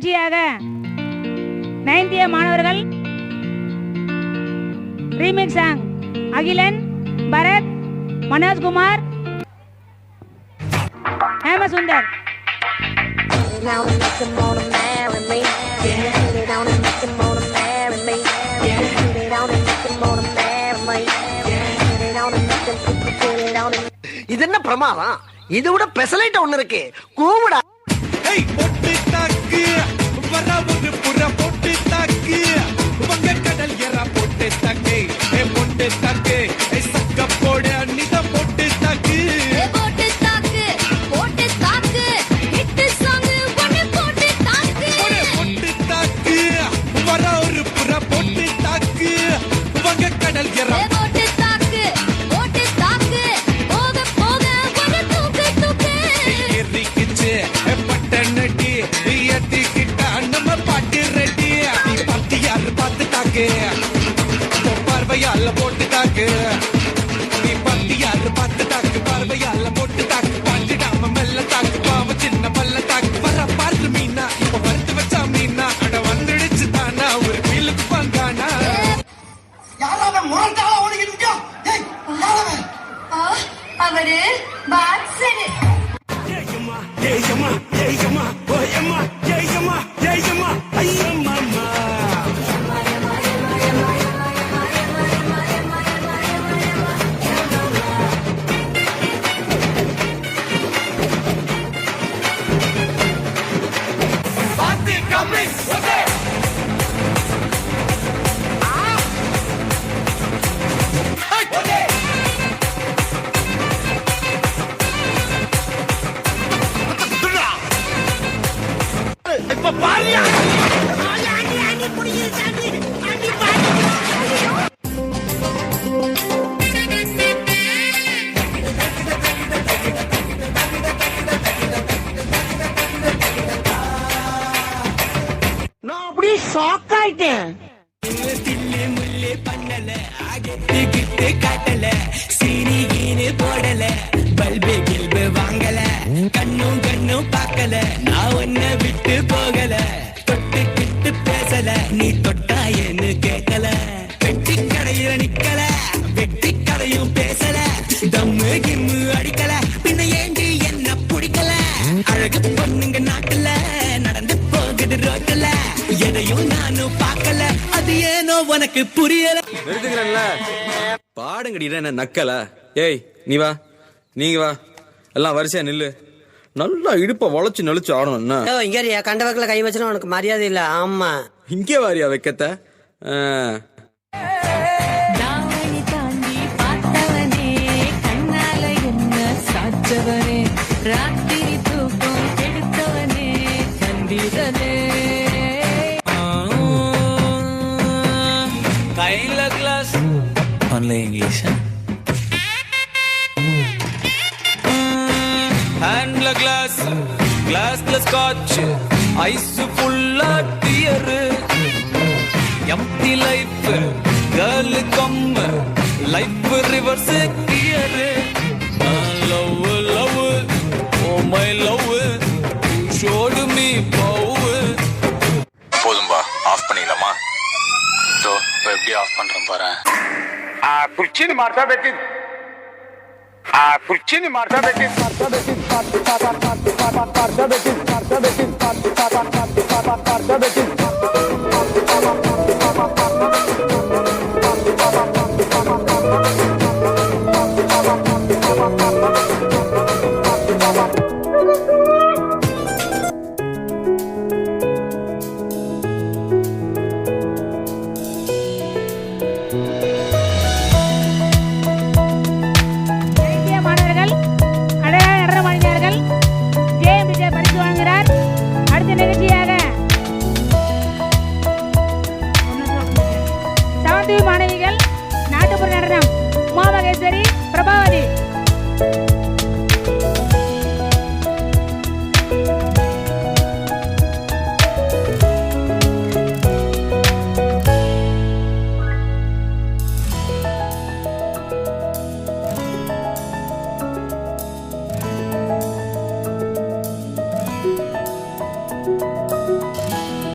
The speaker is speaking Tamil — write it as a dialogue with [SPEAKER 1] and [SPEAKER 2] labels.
[SPEAKER 1] நிகழ்ச்சியாக நைன்த்திய மாணவர்கள் remix song Akilan Bharath Manojkumar Hemasundar
[SPEAKER 2] Get it down and make them wanna marry me. Get it down and make them wanna marry me. Get it down and make them wanna marry me. Get it down and make them get it down and
[SPEAKER 3] இது என்ன பிரமாதம் இது விட பெசலைட் ஒண்ணு இருக்கு கூவுடா
[SPEAKER 4] போட்டு தாக்கு. நீ பார்த்து யாரு பார்த்து தாக்கு? பார்வையால போட்டு தாக்கு. பாஞ்சிடாம மெல்ல தாக்கு. பாவ சின்ன பல்ல தாக்கு. வர பார்த்து மீனா. இப்ப வறுத்து வச்சா மீனா. அட வந்துடுச்சு தானா? ஒரு மீலுக்கு பங்கானா?
[SPEAKER 5] அவரு பாக்ஸரு
[SPEAKER 4] ஏயம்மா ஏயம்மா ஏயம்மா ஓயம்மா
[SPEAKER 3] இப்ப
[SPEAKER 6] வாங்கல கண்ணும் கண்ணும் பார்க்கல. நான் ஒன்ன விட்டு போகல. தொட்டு கிட்டு பேசல. நீ எதையும் நானும் பார்க்கல. அது ஏனோ உனக்கு புரியல.
[SPEAKER 7] நிறுத்துக்கிறேன்ல. பாடுங்கடி என்ன நக்கல? ஏய் நீ வா. நீங்க வா. எல்லாம் வரிசையா நில்லு. நல்லா இடுப்ப வளைச்சு நெளிச்சு ஆடணும் என்ன?
[SPEAKER 8] ஏய், இங்க இருயா, கண்ட வக்கில கை வச்சுனா உனக்கு மரியாதை இல்ல. ஆமா.
[SPEAKER 7] இங்கே வாரியா வைக்கத்த?
[SPEAKER 9] தாவணி தாண்டி பார்த்தவனே கண்ணால என்ன சாச்சவனே ராத்திரி
[SPEAKER 6] ஒன்லி இங்கிலீஷ் ஹேண்ட்ல கிளாஸ் கிளாஸ்ல ஸ்காட்ச் ஐஸ் ஃபுல்லா டியர் எம்டி லைஃப் கேர்ள் கம்ம
[SPEAKER 10] life reverse gear love love oh my love
[SPEAKER 3] ಕುರ್ಚಿನ ಮಾಡ್ತಾ ಬೇಕಿದ್ ಆ ಕುರ್ಚಿನ ಮಾಡ್ತಾ ಬೇಕಿದ್ ಮಾಡ್ತಾ ಬೇಕಿದ್ ಮಾಡ್ತಾ ಬೇಕಿದ್ ಮಾಡ್ತಾ ಬೇಕಿದ್ ಮಾಡ್ತಾ
[SPEAKER 1] செவன்த் மாணவிகள் நாட்டுப்புற நடனம் உமா மகேஸ்வரி பிரபாவதி.